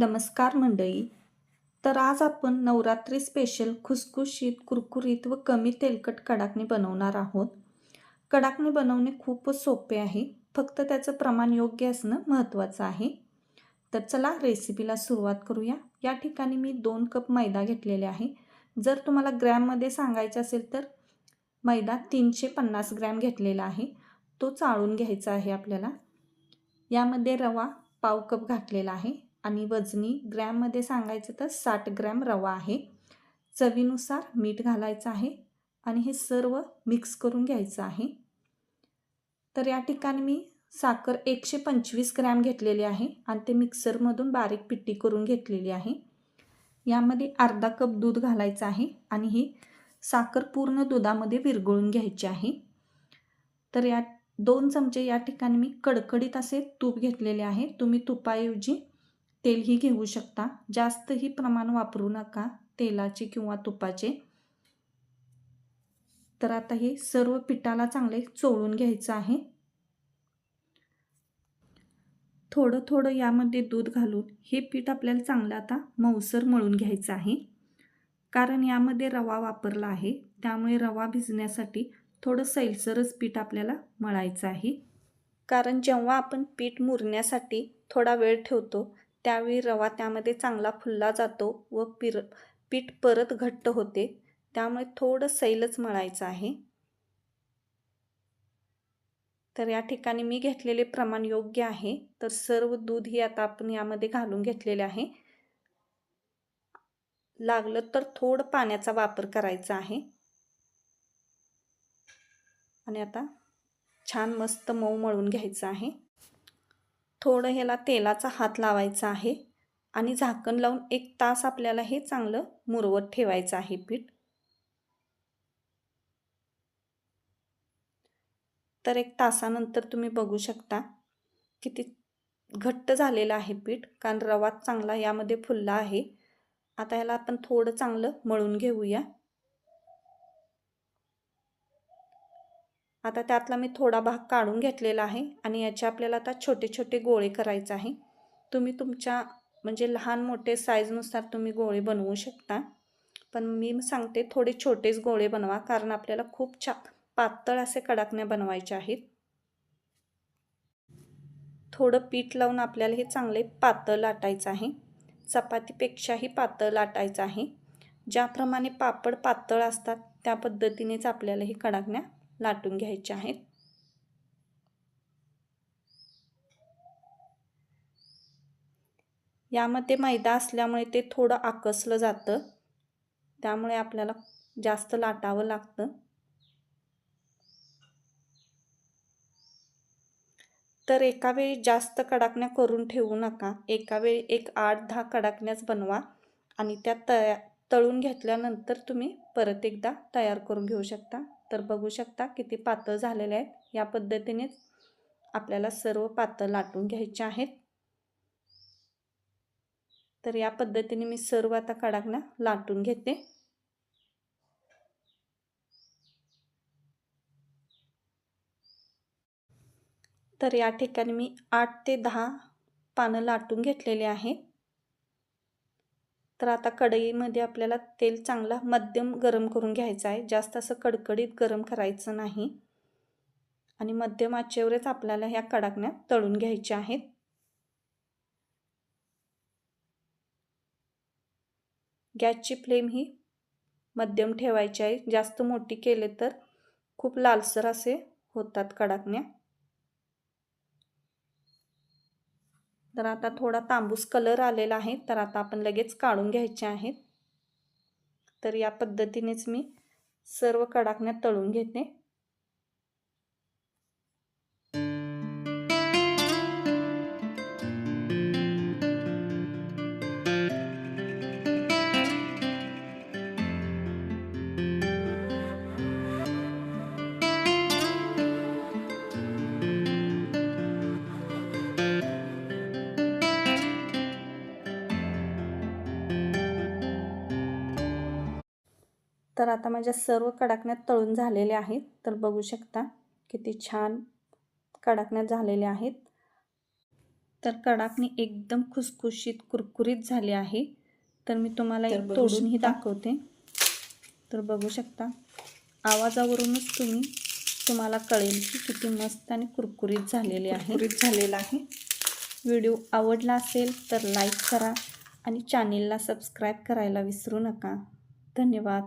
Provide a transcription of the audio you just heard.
नमस्कार मंडळी. तर आज आपण नवरात्री स्पेशल खुसखुशीत कुरकुरीत व कमी तेलकट कडाकणी बनवणार आहोत. कडाकणी बनवणे खूपच सोपे आहे. फक्त त्याचं प्रमाण योग्य असणं महत्त्वाचं आहे. तर चला रेसिपीला सुरुवात करूया. या ठिकाणी मी दोन कप मैदा घेतलेले आहे. जर तुम्हाला ग्रॅममध्ये सांगायचं असेल तर मैदा तीनशे पन्नास ग्रॅम घेतलेला आहे. तो चाळून घ्यायचा आहे आपल्याला. यामध्ये रवा पाव कप घातलेला आहे. आणि वजनी ग्रॅममध्ये सांगायचं तर साठ ग्रॅम रवा आहे. चवीनुसार मीठ घालायचं आहे आणि हे सर्व मिक्स करून घ्यायचं आहे. तर या ठिकाणी मी साखर एकशे पंचवीस ग्रॅम घेतलेली आहे आणि ते मिक्सरमधून बारीक पिट्टी करून घेतलेली आहे. यामध्ये अर्धा कप दूध घालायचं आहे आणि ही साखर पूर्ण दुधामध्ये विरघळून घ्यायची आहे. तर या दोन चमचे या ठिकाणी मी कडकडीत असे तूप घेतलेले आहे. तुम्ही तुपाऐवजी तेलही घेऊ शकता. जास्तही प्रमाण वापरू नका तेलाचे किंवा तुपाचे. तर आता हे सर्व पिठाला चांगले चोळून घ्यायचं आहे. थोडं थोडं यामध्ये दूध घालून हे पीठ आपल्याला चांगलं आता मऊसर मळून घ्यायचं आहे. कारण यामध्ये रवा वापरला आहे. त्यामुळे रवा भिजण्यासाठी थोडं सैलसरच पीठ आपल्याला मळायचं आहे. कारण जेव्हा आपण पीठ मुरण्यासाठी थोडा वेळ ठेवतो त्यावेळी रवा त्यामध्ये चांगला फुलला जातो व पिर पीठ परत घट्ट होते. त्यामुळे थोडं सैलच मळायचं आहे. तर या ठिकाणी मी घेतलेले प्रमाण योग्य आहे. तर सर्व दूध ही आता आपण यामध्ये घालून घेतलेले आहे. लागलं तर थोडं पाण्याचा वापर करायचा आहे. आणि आता छान मस्त मऊ मळून घ्यायचं आहे. थोडं ह्याला तेलाचा हात लावायचा आहे आणि झाकण लावून एक तास आपल्याला हे चांगलं मुरवत ठेवायचं आहे पीठ. तर एक तासानंतर तुम्ही बघू शकता किती घट्ट झालेलं आहे पीठ कारण रवा चांगला यामध्ये फुलला आहे. आता याला आपण थोडं चांगलं मळून घेऊया. आता त्यातला मी थोडा भाग काढून घेतलेला आहे आणि याचे आपल्याला आता छोटे छोटे गोळे करायचे आहे. तुम्ही तुमच्या म्हणजे लहान मोठे साईजनुसार तुम्ही गोळे बनवू शकता. पण मी सांगते थोडे छोटेच गोळे बनवा कारण आपल्याला खूप छा पातळ असे कडाकण्या बनवायचे आहेत. थोडं पीठ लावून आपल्याला हे चांगले पातळ लाटायचं आहे. चपातीपेक्षाही पातळ लाटायचं आहे. ज्याप्रमाणे पापड पातळ असतात त्या पद्धतीनेच आपल्याला हे कडाकण्या लाटून घ्यायचे आहेत. यामध्ये मैदा असल्यामुळे ते थोडं आकसलं जातं. त्यामुळे आपल्याला जास्त लाटावं लागतं. तर एका वेळी जास्त कडाकण्या करून ठेवू नका. एका वेळी एक आठ दहा कडाकण्याच बनवा आणि त्या तया तळून घेतल्यानंतर तुम्ही परत एकदा तयार करून घेऊ शकता. तर बघू शकता किती पातळ झालेले आहेत. या पद्धतीनेच आपल्याला सर्व पातळ लाटून घ्यायचे आहेत. तर या पद्धतीने मी सर्व आता कडाकना लाटून घेते. तर या ठिकाणी मी आठ ते दहा पानं लाटून घेतलेले आहेत. तर आता कढईमध्ये आपल्याला तेल चांगला मध्यम गरम करून घ्यायचं आहे. जास्त असं कडकडीत गरम करायचं नाही. आणि मध्यम आचेवरच आपल्याला ह्या कडाकण्या तळून घ्यायच्या आहेत. गॅसची फ्लेम ही मध्यम ठेवायची आहे. जास्त मोठी केले तर खूप लालसर असे होतात कडाकण्या. तर आता थोडा तांबूस कलर आलेला आहे तर आता आपण लगेच काढून घ्यायचे आहेत. तर या पद्धतीनेच मी सर्व कडाकण्या तळून घेते. तर आता माझ्या सर्व कडाकण्यात तळून झालेल्या आहेत. तर बघू शकता किती छान कडाकण्यात झालेल्या आहेत. तर कडाकणी एकदम खुसखुशीत कुरकुरीत झाली आहे. तर मी तुम्हाला एक तोडूनही. दाखवते. तर बघू शकता आवाजावरूनच तुम्ही तुम्हाला कळेल की किती मस्त आणि कुरकुरीत झालेली आहे. कुरकुरीत झालेला आहे. व्हिडिओ आवडला असेल तर लाईक करा आणि चॅनेलला सबस्क्राईब करायला विसरू नका. धन्यवाद.